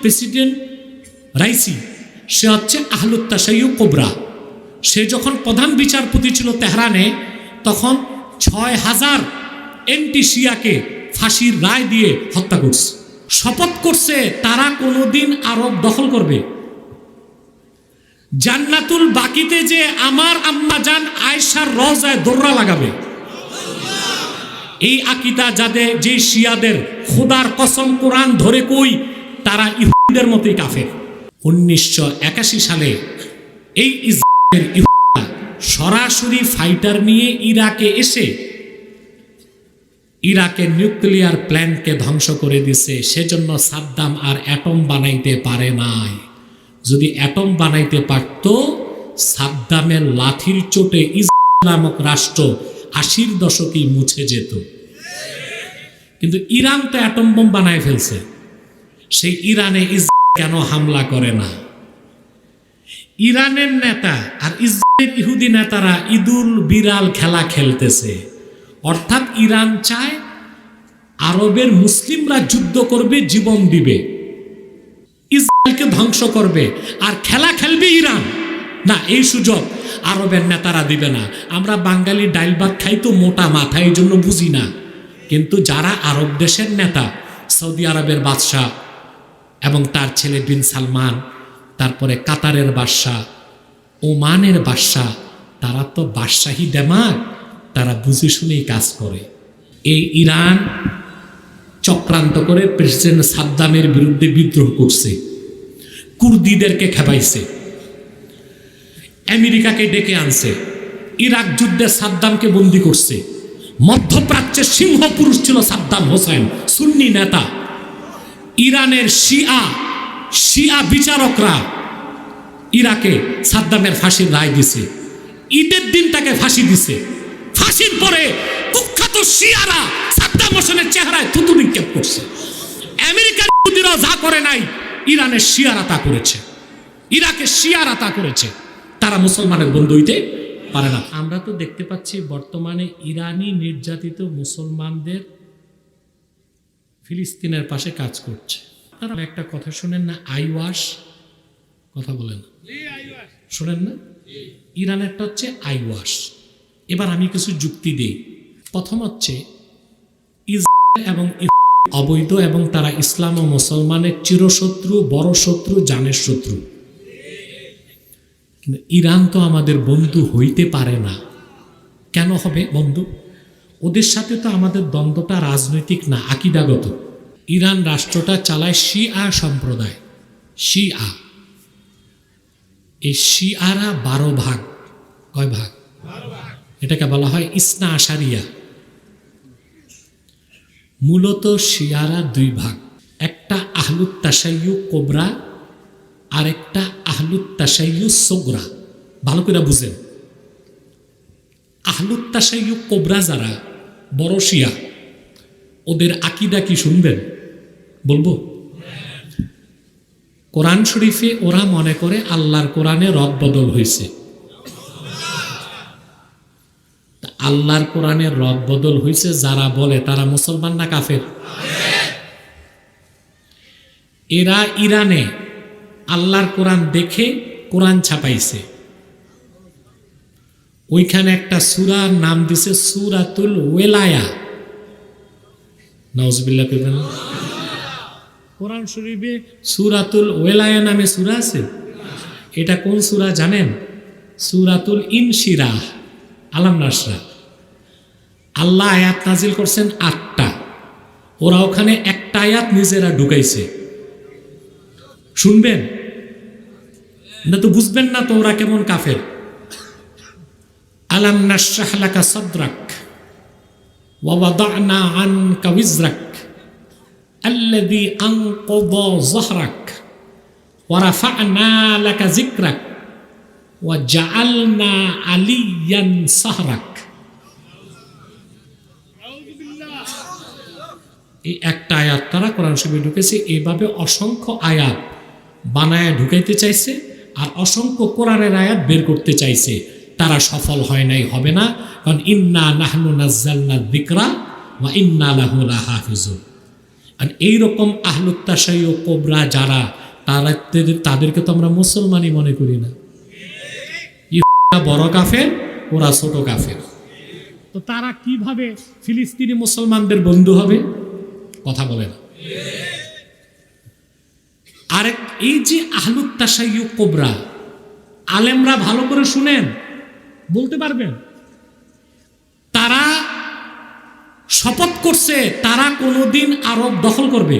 President Raisi, সে হচ্ছে আহলুত্তাসাইউ cobra. সে যখন প্রধান বিচারপতি ছিল তেহরানে, তখন ছয় হাজার এন্টি শিয়াকে ফাঁসির রায় দিয়ে হত্যা করছে। শপথ করছে, তারা কোনোদিন আরব দখল করবে। জান্নাতুল বাকিতে যে আমার আম্মা জান আয়সার রজায় দৌড়া লাগাবে। এই আকিদা যাদের, যে শিয়াদের, খোদার কসম কোরআন ধরে কই তারা ইহুদের মতোই কাফের। উনিশশো একাশি সালে এই ইসরায়েলের ইহুদিরা সরাসরি ফাইটার নিয়ে ইরাকে এসে ইরাকের নিউক্লিয়ার প্ল্যান্টকে ধ্বংস করে দিছে। সেজন্য সাদ্দাম আর অ্যাটম বানাইতে পারে নাই। যদি অ্যাটম বানাইতে পারত, সাদ্দামের লাঠির চোটে ইসরায়েল নামক রাষ্ট্র আশির দশকেই মুছে যেত। কিন্তু ইরান তো অ্যাটম বোম বানায় ফেলছে। সেই ইরানে ইসরায়েল কেন হামলা করে না? ইরানের নেতা আর ইসরায়েলের ইহুদি নেতারা ঈদুল বিরাল খেলা খেলতেছে। অর্থাৎ ইরান চায় আরবের মুসলিমরা যুদ্ধ করবে, জীবন দিবে। ইসরায়েলকে ধ্বংস করবে। আর খেলা খেলবে ইরান। না, এই সুযোগ আরবের নেতারা দিবে না। আমরা বাঙালি ডাইল ভাত খাই তো মোটা মাথা, এই জন্য বুঝি না। কিন্তু যারা আরব দেশের নেতা, সৌদি আরবের বাদশাহ এবং তার ছেলে বিন সালমান, তারপরে কাতারের বাদশাহ, ওমানের বাদশাহ, তারা তো বাদশাহী দেমাগ, তারা বুঝে শুনেই কাজ করে। এই ইরান চক্রান্ত করে প্রেসিডেন্ট সাদ্দামের বিরুদ্ধে বিদ্রোহ করছে, কুর্দিদেরকে খেপাইছে, আমেরিকাকে ডেকে আনছে, ইরাক যুদ্ধে সাদ্দামকে বন্দি করছে, মধ্যপ্রাচ্যের সিংহ পুরুষ ছিল সাদ্দাম হোসেন, সুন্নি নেতা। ইরানের শিয়া শিয়া বিচারকরা ইরাকে সাদ্দামের ফাঁসির রায় দিছে। ঈদের দিন তাকে ফাঁসি দিছে। ফাঁসির পরে কুখ্যাত শিয়ারা সাদ্দাম হোসেনের চেহারায় থুতু নিক্ষেপ করছে। আমেরিকার ইহুদিরাও যা করে নাই, ইরানের শিয়ারা তা করেছে। ইরাকে শিয়ারা তা করেছে। তারা মুসলমানের বন্ধু হইতে পারে না। আমরা তো দেখতে পাচ্ছি বর্তমানে ইরানি নির্যাতিত মুসলমানদের ফিলিস্তিনের পাশে কাজ করছে। তারা একটা কথা শোনেন না? আই ওয়াশ কথা বলেন। শোনেন না? ইরানেরটা হচ্ছে আই ওয়াশ এবার আমি কিছু যুক্তি দিই। প্রথম হচ্ছে, ইসরায়েল এবং অবৈধ এবং তারা ইসলাম ও মুসলমানের চিরশত্রু, বড় শত্রু, জানের শত্রু। ইরান তো আমাদের বন্ধু হইতে পারে না। কেন হবে বন্ধু? ওদের সাথে তো আমাদের দ্বন্দ্বটা রাজনৈতিক না, আকিদাগত। ইরান রাষ্ট্রটা চালায় শিয়া সম্প্রদায়। শিয়া। এই শিয়ারা বারো ভাগ। কয় ভাগ? এটাকে বলা হয় ইসনা আশারিয়া। মূলত শিয়ারা দুই ভাগ। একটা আহলুত তাসাইয়ু কোবরা আর একটা আহলুত তাসাইয়ু সোগরা। ভালো করে বুঝেন। আহলুত তাসাইয়ু কোবরা যারা বড় শিয়া ওদের আকিদা কি শুনবেন? বলব? কোরআন শরীফে ওরা মনে করে আল্লাহর কোরআনে রদ বদল হয়েছে। আল্লাহর কোরআনে রদ বদল হয়েছে, যারা বলে তারা মুসলমান না কাফের? এরা ইরানে আল্লাহর কোরআন দেখে কোরআন ছাপাইছে। ওইখানে একটা সুরার নাম দিছে সুরাতুল ওয়েলায়া। নওয়াজবিল্লাহ পেবেন কোরআন শরীফে সুরাতুল ওয়েলায়া নামে সুরা আছে? এটা কোন সুরা জানেন? সুরাতুল ইনশিরা আলাম নাসরা। আল্লাহ আয়াত নাজিল করছেন আটটা। ওরা ওখানে একটা আয়াত নিজেরা ঢুকাইছে। শুনবেন? না তো বুঝবেন না তো ওরা কেমন কাফের। আলাম নাশাহলাকা সদরাক ওয়াদানা আন কাবিজরাক আল্লাদি আং কদ জহরাক ওয়ারাফানা লাকা জিক্রাক ওয়া জাআলনা আলিয়ান সাহরাক এই একটা আয়াত তারা কোরআন শরীফে ঢুকেছে, এভাবে অসংখ্য আয়াত বানায়া ঢুকাইতে চাইছে আর অসংখ্য কোরআনের আয়াত বের করতে চাইছে। তারা সফল হয় নাই, হবে না। কারণ ইন্না নাহনু নাজ্জালনা যিকরা ওয়া ইন্না লাহু লাহাফিজুন। আর এইরকম আহলুত্তাশাহী ও কোবরা যারা, তারা তাদেরকে তো আমরা মুসলমানই মনে করি না। বড় কাফের, ওরা ছোট কাফের। তো তারা কীভাবে ফিলিস্তিনি মুসলমানদের বন্ধু হবে? কথা বলে না। আরেক, এই যে আহলুত্তাশাহী ও কোবরা, আলেমরা ভালো করে শুনেন বলতে পারবেন তারা শপথ করছে, তারা কোনোদিন আরব দখল করবে।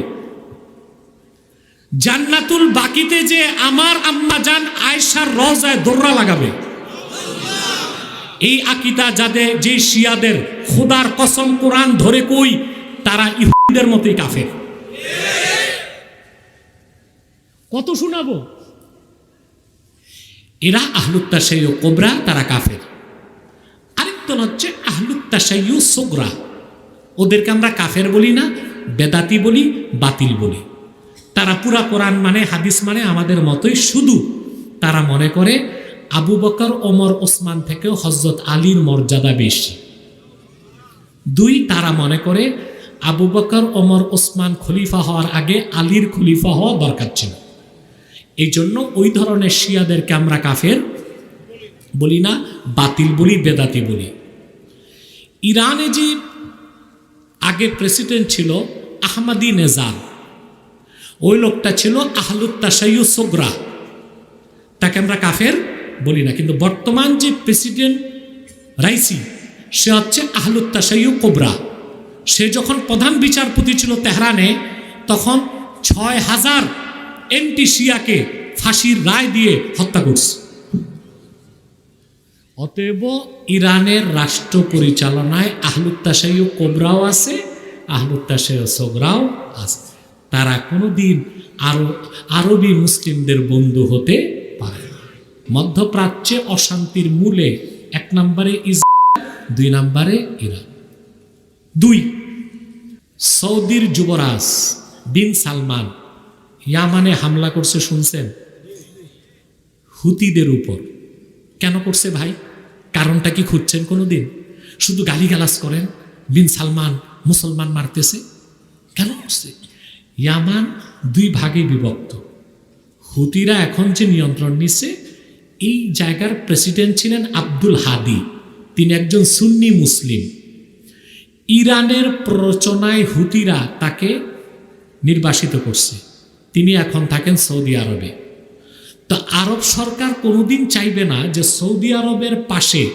জান্নাতুল বাকিতে যে আমার আম্মা জান আয়সার রজায় দোররা লাগাবে। এই আকিদা যাদের, যে শিয়াদের, খোদার কসম কোরআন ধরে কই, তারা ইহুদের মতোই কাফের। কত শোনাবো? এরা আহলুত্তাশাই ও কোবরা, তারা কাফের। আরেকজন হচ্ছে আহলুত্তাশাই ও সোগরা। ওদেরকে আমরা কাফের বলি না, বেদাতি বলি, বাতিল বলি। তারা পুরা কোরআন মানে হাদিস মানে আমাদের মতোই, শুধু তারা মনে করে আবু বকর, ওমর, ওসমান থেকেও হজরত আলীর মর্যাদা বেশি। দুই, তারা মনে করে আবু বকর, ওমর, ওসমান খলিফা হওয়ার আগে আলীর খলিফা হওয়া দরকার ছিল। এই জন্য ওই ধরনের শিয়াদেরকে আমরা কাফের বলি না, বাতিল বলি, বেদাতি বলি। ইরানে যে আগে প্রেসিডেন্ট ছিল আহমাদি নেজার, ওই লোকটা ছিল আহলুত্তাশাইউ সোগরা। তাকে আমরা কাফের বলি না, কিন্তু বর্তমান যে প্রেসিডেন্ট রাইসি, সে হচ্ছে আহলুত্তাশাইউ কোবরা। সে যখন প্রধান বিচারপতি ছিল তেহরানে, তখন ছয় হাজার এন্টি শিয়াকে ফাঁসির রায় দিয়ে হত্যা করছে। অতএব ইরানের রাষ্ট্র পরিচালনায় আহলুত্তাশাইও কোবরাও আছে আহলুত্তাশাইও সোগরাও আছে। তারা কোনোদিন আরও, আরবি মুসলিমদের বন্ধু হতে পারে মধ্যপ্রাচ্যে অশান্তির মূলে এক নম্বরে ইসরায়েল, দুই নম্বরে ইরান। দুই, সৌদির যুবরাজ বিন সালমান ইয়ামানে হামলা করছে, শুনছেন? হুতিদের উপর। কেন করছে ভাই? কারণটা কি খুঁজছেন কোনো দিন শুধু গালিগালাজ করেন? বিন সালমান মুসলমান মারতেছে? কেন করছে? ইয়ামান দুই ভাগে বিভক্ত। হুতিরা এখন যে নিয়ন্ত্রণ নিচ্ছে, এই জায়গার প্রেসিডেন্ট ছিলেন আব্দুল হাদি। তিনি একজন সুন্নি মুসলিম। ইরানের প্ররোচনায় হুতিরা তাকে নির্বাসিত করছে। তিনি এখন থাকেন সৌদি আরবে। তো আরব সরকার কোনোদিন চাইবে না যে সৌদি আরবের পাশে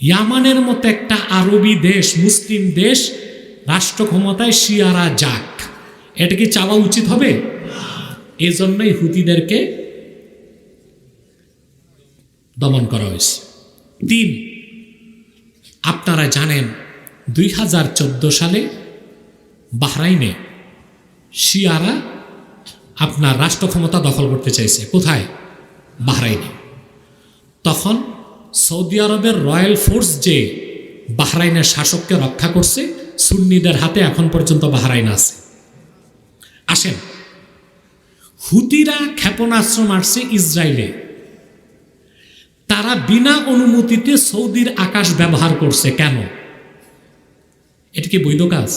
ইয়ামানের মতো একটা আরবি দেশ, মুসলিম দেশ রাষ্ট্র ক্ষমতায় শিয়ারা যাক। এটা কি চাওয়া উচিত হবে? এই জন্যই হুতিদেরকে দমন করা হয়েছে। তিন, আপনারা জানেন দুই হাজার চোদ্দ সালে বাহরাইনে শিয়ারা আপনার রাষ্ট্র ক্ষমতা দখল করতে চাইছে। কোথায়? বাহরাইনে। তখন সৌদি আরবের রয়্যাল ফোর্স যে বাহরাইনের শাসককে রক্ষা করছে, সুন্নিদের হাতে এখন পর্যন্ত বাহরাইন আছে। আসেন, হুতিরা ক্ষেপণাস্ত্র মারছে ইসরায়েলে। তারা বিনা অনুমতিতে সৌদির আকাশ ব্যবহার করছে। কেন? এটা কি বৈধ কাজ?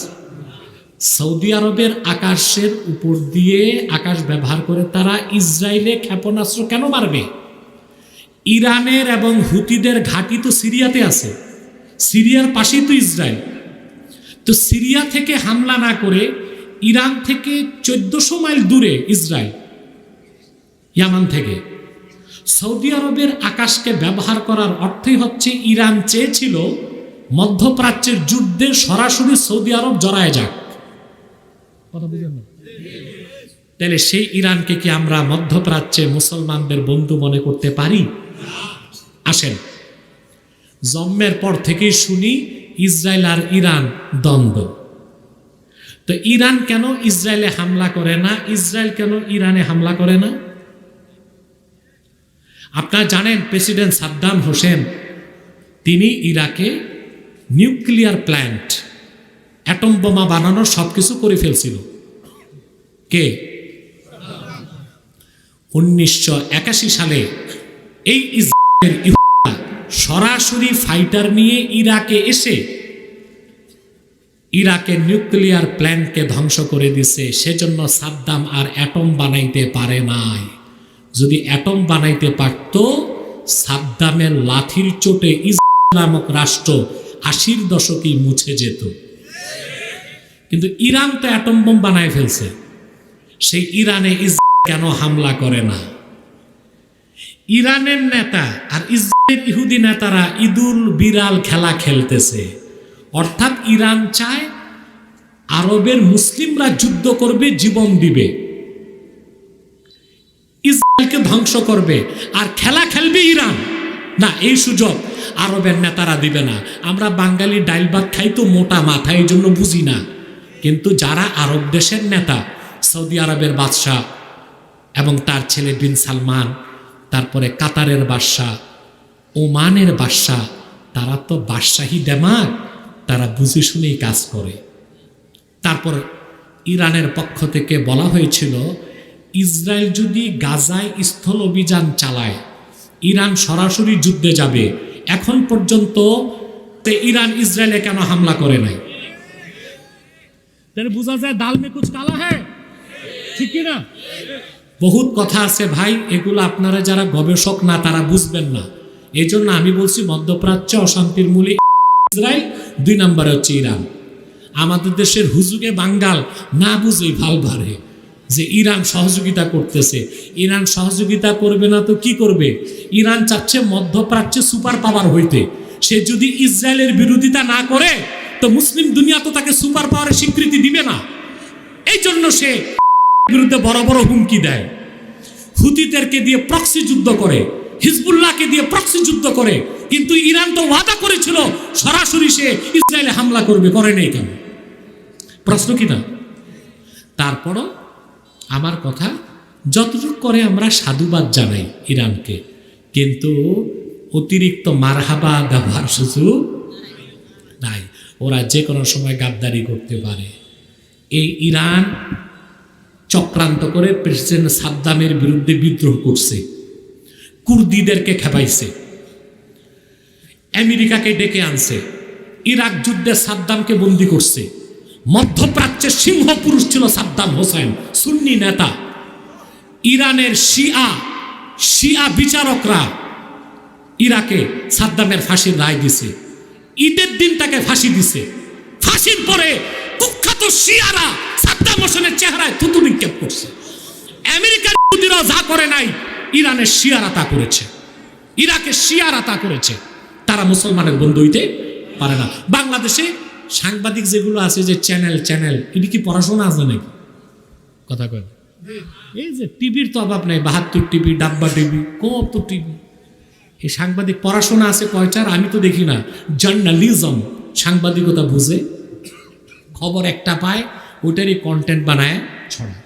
সৌদি আরবের আকাশের উপর দিয়ে আকাশ ব্যবহার করে তারা ইসরায়েলে ক্ষেপণাস্ত্র কেন মারবে? ইরানের এবং হুতিদের ঘাঁটি তো সিরিয়াতে আছে। সিরিয়ার পাশেই তো ইসরায়েল। তো সিরিয়া থেকে হামলা না করে ইরান থেকে চোদ্দশো মাইল দূরে ইসরায়েল, ইয়ামান থেকে। সৌদি আরবের আকাশকে ব্যবহার করার অর্থই হচ্ছে ইরান চেয়েছিল মধ্যপ্রাচ্যের যুদ্ধে সরাসরি সৌদি আরব জড়ায় যাক। কথা বুঝেন না? তাহলে সেই ইরানকে কি আমরা মধ্যপ্রাচ্যে মুসলমানদের বন্ধু মনে করতে পারি? আসেন। জন্মের পর থেকেই শুনি ইসরায়েল আর ইরান দ্বন্দ্ব। তো ইরান কেন ইসরায়েলে হামলা করে না? ইসরায়েল কেন ইরানে হামলা করে না? আপনারা জানেন প্রেসিডেন্ট সাদ্দাম হোসেন, তিনি ইরাকে নিউক্লিয়ার প্ল্যান্ট অ্যাটম বোমা বানানোর সব কিছু করে ফেলছিল। কে? উনিশশো একাশি সালে এই ইসরায়েলের ইহুদিরা সরাসরি ফাইটার নিয়ে ইরাকে এসে ইরাকের নিউক্লিয়ার প্ল্যান্টকে ধ্বংস করে দিছে। সেজন্য সাদ্দাম আর অ্যাটম বানাইতে পারে নাই। যদি অ্যাটম বানাইতে পারত, সাদ্দামের লাথির চোটে ইসরায়েল নামক রাষ্ট্র আশির দশকেই মুছে যেত। কিন্তু ইরান তো অ্যাটম বোম বানায় ফেলছে। সেই ইরানে ইসরায়েল কেন হামলা করে না? ইরানের নেতা আর ইসরায়েলের ইহুদি নেতারা ঈদুল বিরাল খেলা খেলতেছে। অর্থাৎ ইরান চায় আরবের মুসলিমরা যুদ্ধ করবে, জীবন দিবে। ইসরায়েলকে ধ্বংস করবে। আর খেলা খেলবে ইরান। না, এই সুযোগ আরবের নেতারা দিবে না। আমরা বাঙালি ডাইল ভাত খাই তো মোটা মাথা, এই জন্য বুঝি না। কিন্তু যারা আরব দেশের নেতা, সৌদি আরবের বাদশাহ এবং তার ছেলে বিন সালমান, তারপরে কাতারের বাদশাহ, ওমানের বাদশাহ, তারা তো বাদশাহী দেমাগ, তারা বুঝে শুনেই কাজ করে। তারপর ইরানের পক্ষ থেকে বলা হয়েছিল, ইসরায়েল যদি গাজায় স্থল অভিযান চালায়, ইরান সরাসরি যুদ্ধে যাবে, এখন পর্যন্ত ইরান ইসরায়েলে কেন হামলা করে নাই? তাহলে বোঝা যায় দাল মে কুছ কালা হ্যাঁ ঠিক কি না বহুত কথা আছে ভাই, এগুলো আপনারা যারা গবেষক না, তারা বুঝবেন না। এই জন্য আমি বলছি, মধ্যপ্রাচ্য অশান্তির মূলে ইসরায়েল, দুই নম্বরে হচ্ছে ইরান। আমাদের দেশের হুজুগে বাঙ্গাল, না বুঝেই ভালো ভারে যে ইরান সহযোগিতা করতেছে। ইরান সহযোগিতা করবে না তো কি করবে? ইরান চাচ্ছে মধ্যপ্রাচ্যে সুপার পাওয়ার হইতে। সে যদি ইসরায়েলের বিরোধিতা না করে তো মুসলিম দুনিয়া তো তাকে সুপার পাওয়ারের স্বীকৃতি দিবে না। এই জন্য সে বিরুদ্ধে বড় বড় হুমকি দেয়। হুতিদেরকে দিয়ে প্রক্সি যুদ্ধ করে, হিজবুল্লাহকে দিয়ে প্রক্সি যুদ্ধ করে, কিন্তু ইরান তো ওয়াদা করেছিল, সরাসরি সে ইসরায়েলে হামলা করবে, করে নেই কেন? প্রশ্ন কি না? তারপরও আমার কথা যতটুকু করে আমরা সাধুবাদ জানাই ইরানকে, কিন্তু অতিরিক্ত মারহাবা দেওয়ার সুযোগ ওরা যে কোনো সময় গাদ্দারি করতে পারে। এই ইরান চক্রান্ত করে প্রেসিডেন্ট সাদ্দামের বিরুদ্ধে বিদ্রোহ করছে। কুর্দিদেরকে খেপাইছে। আমেরিকাকে ডেকে আনছে। ইরাক যুদ্ধে সাদ্দামকে বন্দি করছে। মধ্যপ্রাচ্যের সিংহ পুরুষ ছিল সাদ্দাম হোসেন, সুন্নি নেতা। ইরানের শিয়া শিয়া বিচারকরা ইরাকে সাদ্দামের ফাঁসির রায় দিছে। ঈদের দিন তাকে ফাঁসি দিছে। ফাঁসির পরে কুখ্যাত শিয়ারা সাদ্দাম হোসেনের চেহারায় থুতু নিক্ষেপ করছে। আমেরিকার ইহুদিরাও যা করে নাই ইরানের শিয়ারা তা করেছে। ইরাকে শিয়ারা তা করেছে। তারা মুসলমানের বন্ধু হইতে পারে না। বাংলাদেশে সাংবাদিক যেগুলো আছে যে চ্যানেল চ্যানেল এটি কি পড়াশোনা আছে নাকি? কথা কয় এই যে টিভির তো অভাব নাই বাহাত্তর টিভি ডাব্বা টিভি কত টিভি। এই সাংবাদিক পড়াশোনা আছে কয়টার আমি তো দেখি না। জার্নালিজম সাংবাদিকতা বুঝে। খবর একটা পায়, ওইটারই কন্টেন্ট বানায় ছড়ায়।